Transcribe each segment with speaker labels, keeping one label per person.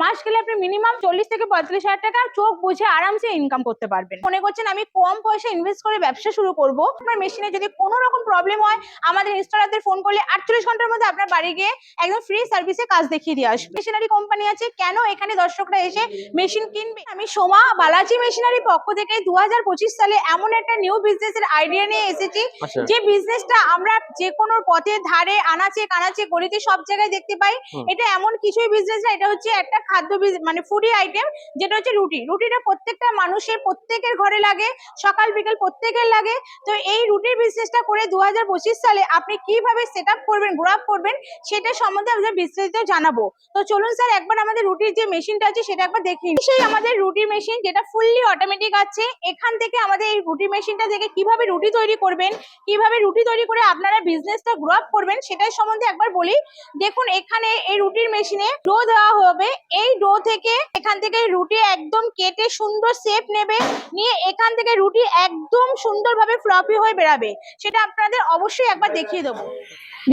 Speaker 1: মাস গেলে আপনি মিনিমাম চল্লিশ থেকে পঁয়তাল্লিশ হাজার টাকা চোখ বুঝে আরামসে ইনকাম করতে পারবেন। মনে করছেন আমি কম পয়সা ইনভেস্ট করে ব্যবসা শুরু করব? আপনার মেশিনে যদি কোনো রকম প্রবলেম হয় আমাদের ইনস্টলারদের ফোন করলে আটচল্লিশ ঘণ্টার মধ্যে আপনার বাড়ি গিয়ে একদম ফ্রি সার্ভিসে কাজ দেখিয়ে দিয়ে আসবে। মেশিনারি কোম্পানি আছে কেন এখানে দর্শকরা এসে মেশিন কিনবে? আমি সোমা বালাজি মেশিনারি পক্ষ থেকে দু হাজার পঁচিশ সালে এমন একটা নিউ বিজনেসের আইডিয়া নিয়ে এসেছি
Speaker 2: আচ্ছা।
Speaker 1: যে বিজনেসটা আমরা যে কোনো পথের ধারে আনাচে কানাচে গলিতে সব জায়গায় দেখতে পাই। এটা এমন কিছুই বিজনেস না এটা হচ্ছে একটা খাদ্য মানে ফুডি আইটেম যেটা হচ্ছে রুটি। রুটিটা প্রত্যেকটা মানুষের প্রত্যেকের ঘরে লাগে, সকাল, বিকেল প্রত্যেকের লাগে। তো এই রুটির বিজনেসটা করে দুহাজার পঁচিশ সালে আপনি কীভাবে সেট আপ করবেন গ্রো করবেন, সেটা সম্বন্ধে আমাদের বিস্তারিত জানাব। তো চলুন স্যার একবার আমাদের রুটির যে মেশিনটা আছে, সেটা একবার দেখি সেই আমাদের রুটি মেশিন যেটা ফুললি অটোমেটিক আছে, এখান থেকে আমাদের এই রুটি মেশিনটা থেকে কীভাবে রুটি তৈরি করবেন, কীভাবে রুটি তৈরি করে আপনারা বিজনেসটা গ্রো আপ করবেন, সেটার সম্বন্ধে একবার বলি। দেখুন, এখানে এই রুটির মেশিনে ডো দেওয়া হবে এই ডো থেকে এখান থেকে রুটি একদম কেটে সুন্দর শেপ নেবে, নিয়ে এখান থেকে রুটি একদম সুন্দরভাবে ফ্লপি হয়ে বেরাবে সেটা আপনাদের অবশ্যই একবার দেখিয়ে দেবো।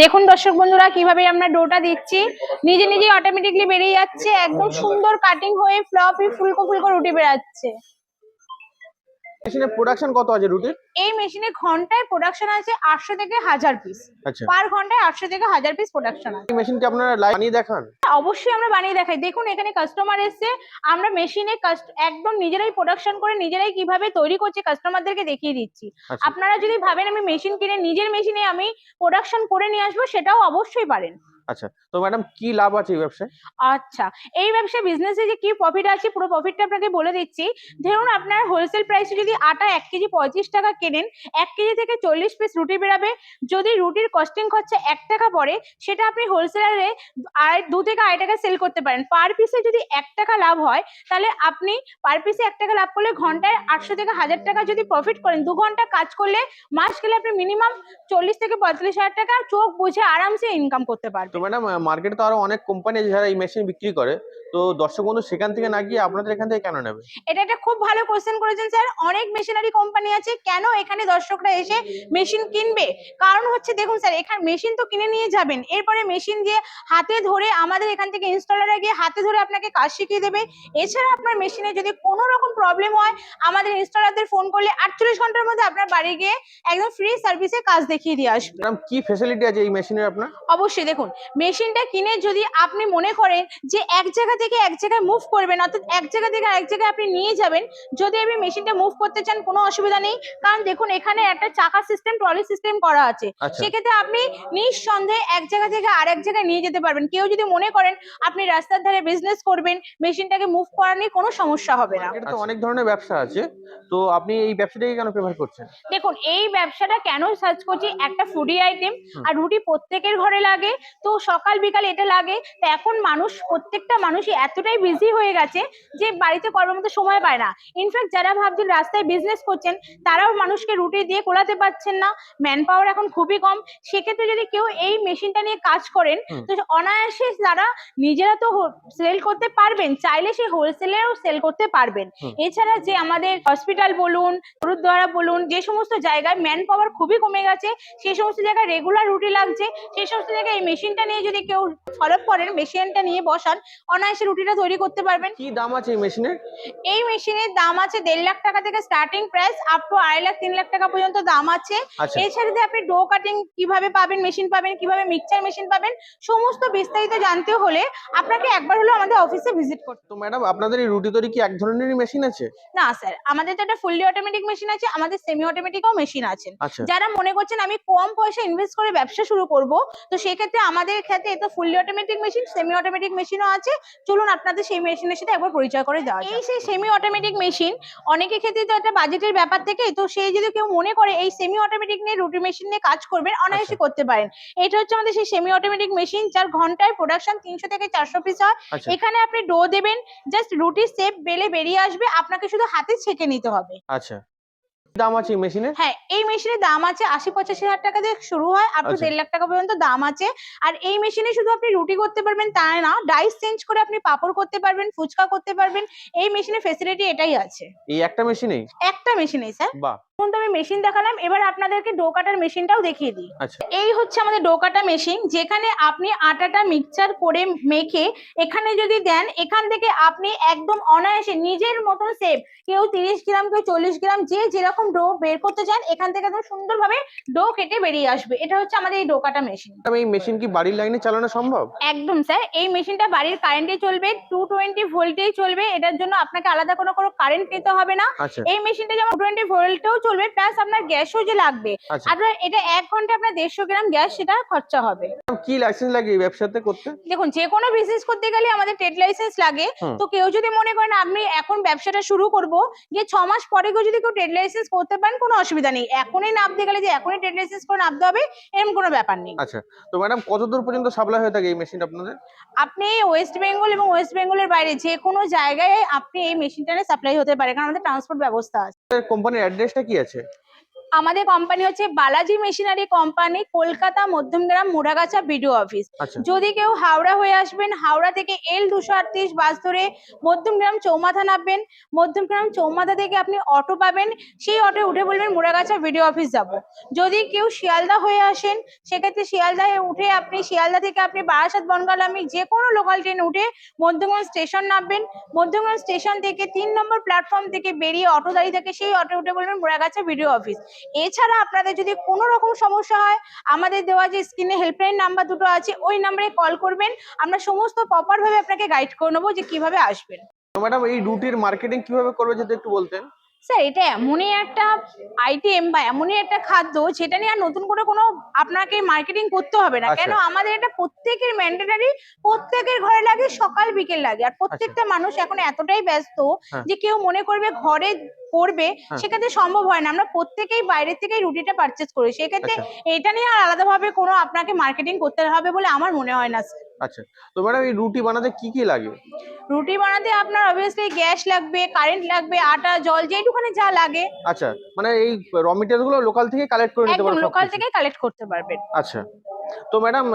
Speaker 1: দেখুন দর্শক বন্ধুরা, কীভাবে আমরা ডোটা দিচ্ছি। নিজে নিজেই অটোমেটিকলি বেরিয়ে যাচ্ছে, একদম সুন্দর কাটিং হয়ে ফ্লপি ফুলকো ফুলকো রুটি বেরাচ্ছে
Speaker 2: মেশিনের প্রোডাকশন কত আছে রুটির
Speaker 1: এই মেশিনে ঘন্টায় প্রোডাকশন আছে আটশো থেকে হাজার পিস
Speaker 2: আচ্ছা।
Speaker 1: পার ঘন্টায় আটশো থেকে হাজার পিস প্রোডাকশন আছে।
Speaker 2: এই মেশিনটি আপনারা লাইভ বানিয়ে দেখান?
Speaker 1: অবশ্যই আমরা বানিয়ে দেখাই। দেখুন এখানে কাস্টমার এসছে। আমরা মেশিনে একদম নিজেরাই প্রোডাকশন করে নিজেরাই কীভাবে তৈরি করছি কাস্টমারদেরকে দেখিয়ে দিচ্ছি।
Speaker 2: আচ্ছা।
Speaker 1: আপনারা যদি ভাবেন আমি মেশিন কিনে নিজের মেশিনে আমি প্রোডাকশন করে নিয়ে আসব সেটাও অবশ্যই পারেন।
Speaker 2: আচ্ছা তো ম্যাডাম কি লাভ আছে এই ব্যবসায়?
Speaker 1: আচ্ছা এই ব্যবসা বিজনেসে যে কি প্রফিট আছে, পুরো প্রফিটটা আপনাকে বলে দিচ্ছি। ধরুন আপনার হোলসেল প্রাইসে যদি আটা এক কেজি পঁয়ত্রিশ টাকা কেনেন, এক কেজি থেকে চল্লিশ পিস রুটি বেরাবে। যদি রুটির কস্টিং খরচা এক টাকা পড়ে, সেটা আপনি হোলসেলারে আর দু থেকে আড়াই টাকা সেল করতে পারেন। পার পিসে যদি এক টাকা লাভ হয়, তাহলে আপনি পার পিসে এক টাকা লাভ করলে ঘন্টায় আটশো থেকে হাজার টাকা যদি প্রফিট করেন, দু ঘণ্টা কাজ করলে মাস গেলে আপনি মিনিমাম চল্লিশ থেকে পঁয়তাল্লিশ হাজার টাকা চোখ বুঝে আরামসে ইনকাম করতে পারবেন।
Speaker 2: তো ম্যাডাম মার্কেটে তো আরও অনেক কোম্পানি আছে যারা এই মেশিন বিক্রি করে। তো দর্শক বন্ধু সেখান থেকে না গিয়ে আপনাদের এখান থেকে কেন নেবে?
Speaker 1: এটা একটা খুব ভালো কোশ্চেন করেছেন স্যার অনেক মেশিনারি কোম্পানি আছে। কেন এখানে দর্শকরা এসে মেশিন কিনবে? কারণ হচ্ছে দেখুন স্যার এখানে মেশিন তো কিনে নিয়ে যাবেন। এরপরে মেশিন দিয়ে হাতে ধরে আমাদের এখান থেকে ইনস্টলাররা গিয়ে হাতে ধরে আপনাকে কাজ শিখিয়ে দেবে। এছাড়া আপনার মেশিনে যদি কোনো রকম প্রবলেম হয় আমাদের ইনস্টলারদের ফোন করলে আটচল্লিশ ঘণ্টার মধ্যে আপনার বাড়ি গিয়ে একদম ফ্রি সার্ভিসে কাজ দেখিয়ে দিয়ে আসবে।
Speaker 2: ম্যাডাম কি ফেসিলিটি আছে এই মেশিনের আপনার?
Speaker 1: অবশ্যই দেখুন মেশিনটা কিনে যদি আপনি মনে করেন যে এক জায়গা থেকে এক জায়গায় মুভ করবেন অর্থাৎ এক জায়গা থেকে এক জায়গায় আপনি নিয়ে যাবেন যদি আপনি মেশিনটা মুভ করতে চান কোনো অসুবিধা নেই। কারণ দেখুন এখানে একটা চাকা সিস্টেম ট্রলি সিস্টেম করা আছে।
Speaker 2: আচ্ছা।
Speaker 1: সেক্ষেত্রে আপনি নিঃসন্দেহে এক জায়গা থেকে আরেক জায়গায় নিয়ে যেতে পারবেন। কেউ যদি মনে করেন আপনি রাস্তার ধারে বিজনেস করবেন মেশিনটাকে মুভ করা নিয়ে কোনো সমস্যা হবে না।
Speaker 2: মার্কেটে তো অনেক ধরনের ব্যবসা আছে। তো আপনি এই ব্যবসাটাকে কেন প্রেফার করছেন?
Speaker 1: দেখুন এই ব্যবসাটা কেন সার্চ করছি? একটা ফুডি আইটেম আর রুটি প্রত্যেকের ঘরে লাগে। তো সকাল বিকাল এটা লাগে। তো এখন মানুষ প্রত্যেকটা মানুষই এতটাই বিজি হয়ে গেছে যে বাড়িতে করার মতো সময় পায় না। ইনফ্যাক্ট যারা ভাবছেন রাস্তায় বিজনেস করছেন তারাও মানুষকে রুটি দিয়ে কোলাতে পারছেন না। ম্যান পাওয়ার এখন খুবই কম। সেক্ষেত্রে যদি কেউ এই মেশিনটা নিয়ে কাজ করেন তো অনায়াসে তারা নিজেরা তো সেল করতে পারবেন। চাইলে সে হোলসেলেও সেল করতে পারবেন। এছাড়া যে আমাদের হসপিটাল বলুন গুরুদ্বারা বলুন যে সমস্ত জায়গায় ম্যান পাওয়ার খুবই কমে গেছে সেই সমস্ত জায়গায় রেগুলার রুটি লাগছে সেই সমস্ত জায়গায় এই মেশিনটা নিয়ে যদি কেউ ফলো করেন মেশিনটা নিয়ে বসান অনায়াসে রুটিটা তৈরি করতে পারবেন।
Speaker 2: কি দাম আছে এই মেশিনের
Speaker 1: এই মেশিনের দাম আছে দেড় লাখ টাকা থেকে স্টার্টিং প্রাইস আপ টু আড়াই লাখ তিন লাখ টাকা পর্যন্ত দাম আছে।
Speaker 2: আচ্ছা।
Speaker 1: এছাড়া আপনি ডো কাটিং কীভাবে পাবেন মেশিন পাবেন কীভাবে মিক্সচার মেশিন পাবেন সমস্ত বিস্তারিত জানতে হলে আপনাকে একবার হলো আমাদের অফিসে ভিজিট করতে
Speaker 2: তো ম্যাডাম আপনাদের এই রুটি তৈরি কি এক ধরনেরই মেশিন আছে?
Speaker 1: না স্যার আমাদের তো একটা ফুললি অটোমেটিক মেশিন আছে আমাদের সেমি অটোমেটিকও মেশিন আছে।
Speaker 2: আচ্ছা।
Speaker 1: যারা মনে করছেন আমি কম পয়সা ইনভেস্ট করে ব্যবসা শুরু করব তো সেক্ষেত্রে আমাদের ক্ষেত্রে এটা fully automatic machine semi automatic মেশিনও আছে চলুন আপনাদের সেই মেশিনের সাথে একবার পরিচয় করে দেওয়া এই সেই সেমি অটোমেটিক মেশিন অনেকের ক্ষেত্রে তো একটা বাজেটের ব্যাপার থেকে তো সেই যদি কেউ মনে করে এই সেমি অটোমেটিক নিয়ে রুটি মেশিন নিয়ে কাজ করবেন অনায়াসে করতে পারেন। এটা হচ্ছে আমাদের সেই সেমি অটোমেটিক মেশিন যার ঘন্টায় প্রোডাকশন তিনশো থেকে চারশো পিস হয়।
Speaker 2: আচ্ছা।
Speaker 1: এখানে আপনি ডো দেবেন জাস্ট রুটির শেপ বেলে বেরিয়ে আসবে আপনাকে শুধু হাতে ছেঁকে নিতে হবে।
Speaker 2: আচ্ছা। দাম আছে এই মেশিনে?
Speaker 1: হ্যাঁ এই মেশিনের দাম আছে আশি পঁচাশি হাজার টাকা দিয়ে শুরু হয় আপ টু
Speaker 2: আচ্ছা।
Speaker 1: দেড় লাখ টাকা পর্যন্ত দাম আছে। আর এই মেশিনে শুধু আপনি রুটি করতে পারবেন তা না ডাইস চেঞ্জ করে আপনি পাপড় করতে পারবেন ফুচকা করতে পারবেন এই মেশিনের ফেসিলিটি এটাই আছে।
Speaker 2: এই একটা মেশিনেই?
Speaker 1: একটা মেশিনেই স্যার
Speaker 2: বাহ।
Speaker 1: এখন তো আমি মেশিন দেখালাম এবার আপনাদেরকে ডো কাটার মেশিনটাও দেখিয়ে দিই।
Speaker 2: আচ্ছা।
Speaker 1: এই হচ্ছে আমাদের ডো কাটা মেশিন যেখানে আপনি আটাটা মিক্সচার করে মেখে এখানে যদি দেন এখান থেকে আপনি একদম অনায়াসে নিজের মতন সেভ কেউ তিরিশ গ্রাম কেউ চল্লিশ গ্রাম যে যেরকম ডো বের করতে চান এখান থেকে একদম সুন্দরভাবে ডো কেটে বেরিয়ে আসবে। এটা হচ্ছে আমাদের এই ডো কাটা মেশিন
Speaker 2: এই মেশিন কি বাড়ির লাইনে চালানো সম্ভব?
Speaker 1: একদম স্যার এই মেশিনটা বাড়ির কারেন্টে চলবে টু টোয়েন্টি ভোল্টেই চলবে এটার জন্য আপনাকে আলাদা কোনো কোনো কারেন্ট নিতে হবে না।
Speaker 2: আচ্ছা।
Speaker 1: এই মেশিনটা যেমন টোয়েন্টি ভোল্টেও চলবে প্লাস আপনার গ্যাসও যে লাগবে।
Speaker 2: আচ্ছা।
Speaker 1: আর এটা এক ঘণ্টা আপনার দেড়শো গ্রাম গ্যাস সেটা খরচা হবে।
Speaker 2: কি লাইসেন্স লাগে এই ব্যবসাতে করতে?
Speaker 1: দেখুন যে কোনো বিজনেস করতে গেলে আমাদের ট্রেড লাইসেন্স লাগে। তো কেউ যদি মনে করেন আপনি এখন ব্যবসাটা শুরু করব যে ছ মাস পরে কেউ যদি কেউ ট্রেড লাইসেন্স করতে পারেন কোনো অসুবিধা নেই। এখনই নামতে গেলে যে এখনই ট্রেড লাইসেন্স করে নামতে হবে এরকম কোনো ব্যাপার নেই।
Speaker 2: আচ্ছা তো ম্যাডাম কত দূর পর্যন্ত সাপ্লাই হয়ে থাকে এই মেশিনটা আপনাদের?
Speaker 1: আপনি ওয়েস্ট বেঙ্গল এবং ওয়েস্ট বেঙ্গলের বাইরে যে কোনো জায়গায় আপনি এই মেশিনটা সাপ্লাই হতে পারে কারণ আমাদের ট্রান্সপোর্ট ব্যবস্থা আছে।
Speaker 2: কোম্পানির অ্যাড্রেসটা কি আছে?
Speaker 1: আমাদের কোম্পানি হচ্ছে Balaji machinery company Kolkata Madhyamgram Moragachha BDO office
Speaker 2: আচ্ছা।
Speaker 1: যদি কেউ হাওড়া হয়ে আসবেন হাওড়া থেকে এল দুশো আটত্রিশ বাস ধরে মধ্যমগ্রাম চৌমাথা নামবেন। মধ্যমগ্রাম চৌমাথা থেকে আপনি অটো পাবেন। সেই অটো উঠে বলবেন মুড়াগাছা বিডিও অফিস যাব। যদি কেউ শিয়ালদা হয়ে আসেন সেক্ষেত্রে শিয়ালদায় উঠে আপনি শিয়ালদা থেকে আপনি বারাসাত বনগালামি যে কোনো লোকাল ট্রেন উঠে মধ্যমগ্রাম স্টেশন নামবেন। মধ্যমগ্রাম স্টেশন থেকে তিন নম্বর প্ল্যাটফর্ম থেকে বেরিয়ে অটো দাঁড়িয়ে থাকে সেই অটো উঠে বলবেন মুড়াগাছা বিডিও অফিস এছাড়া আপনাদের যদি কোনো রকম সমস্যা হয়, আমাদের দেওয়া যে স্ক্রিনে হেল্পলাইন নাম্বার দুটো আছে, ওই নাম্বারে কল করবেন। আমরা সমস্ত প্রপার ভাবে আপনাকে গাইড করে নেব যে কীভাবে আসবেন।
Speaker 2: ম্যাডাম এই রুটির মার্কেটিং কীভাবে করবে যদি একটু বলতেন?
Speaker 1: স্যার এটা এমনই একটা আইটেম বা এমনই একটা খাদ্য যেটা নিয়ে আর নতুন করে কোনো আপনাকে মার্কেটিং করতে হবে না
Speaker 2: আচ্ছা।
Speaker 1: কেন আমাদের এটা প্রত্যেকের ম্যান্ডেটারি প্রত্যেকের ঘরে লাগে সকাল বিকেল লাগে আর প্রত্যেকটা মানুষ এখন এতটাই ব্যস্ত
Speaker 2: হ্যাঁ।
Speaker 1: যে কেউ মনে করবে ঘরে করবে
Speaker 2: হ্যাঁ।
Speaker 1: সেক্ষেত্রে সম্ভব হয় না আমরা প্রত্যেকেই বাইরের থেকেই রুটিটা পারচেস করি সেক্ষেত্রে
Speaker 2: আচ্ছা।
Speaker 1: এটা নিয়ে আর আলাদাভাবে কোনো আপনাকে মার্কেটিং করতে হবে বলে আমার মনে হয় না স্যার
Speaker 2: আচ্ছা তো ম্যাডাম এই রুটি বানাতে কি কি লাগে?
Speaker 1: রুটি বানাতে আপনার অবভিয়াসলি গ্যাস লাগবে কারেন্ট লাগবে আটা জল যেটুখানে যা লাগে।
Speaker 2: আচ্ছা মানে এই র মেটেরিয়ালগুলো লোকাল থেকে কালেক্ট করে নিতে
Speaker 1: একদম লোকাল? থেকে কালেক্ট করতে পারবেন।
Speaker 2: আচ্ছা। তো ম্যাডাম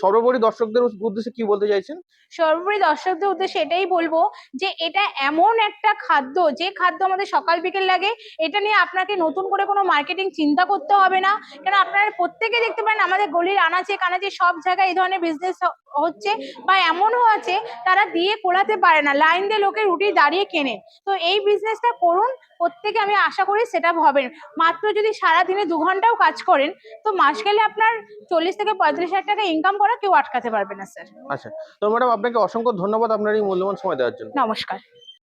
Speaker 2: সর্বোপরি দর্শকদের উদ্দেশ্যে কি বলতে চাইছেন?
Speaker 1: সর্বোপরি দর্শকদের উদ্দেশ্যে এটাই বলব যে এটা এমন একটা খাদ্য, যে খাদ্য আমাদের সকাল বিকেল লাগে, এটা নিয়ে আপনাকে নতুন করে কোনো মার্কেটিং চিন্তা করতে হবে না। কেন আপনারা প্রত্যেকে দেখতে পারেন আমাদের গলির আনাচে কানাচে সব জায়গায় এই ধরনের বিজনেস হচ্ছে বা এমনও আছে, তারা দিয়ে কোলাতে পারে না লাইন দিয়ে লোকে রুটি দাঁড়িয়ে কেনে। তো এই বিজনেসটা করুন, প্রত্যেকে আমি আশা করি সেটা হবেন। মাত্র যদি সারা দিনে দু ঘন্টাও কাজ করেন, তো মাস গেলে আপনার চল্লিশ থেকে পঁয়ত্রিশ হাজার টাকা ইনকাম করা কেউ আটকাতে পারবে না স্যার
Speaker 2: আচ্ছা তো ম্যাডাম আপনাকে অসংখ্য ধন্যবাদ আপনার এই মূল্যবান সময় দেওয়ার জন্য।
Speaker 1: নমস্কার।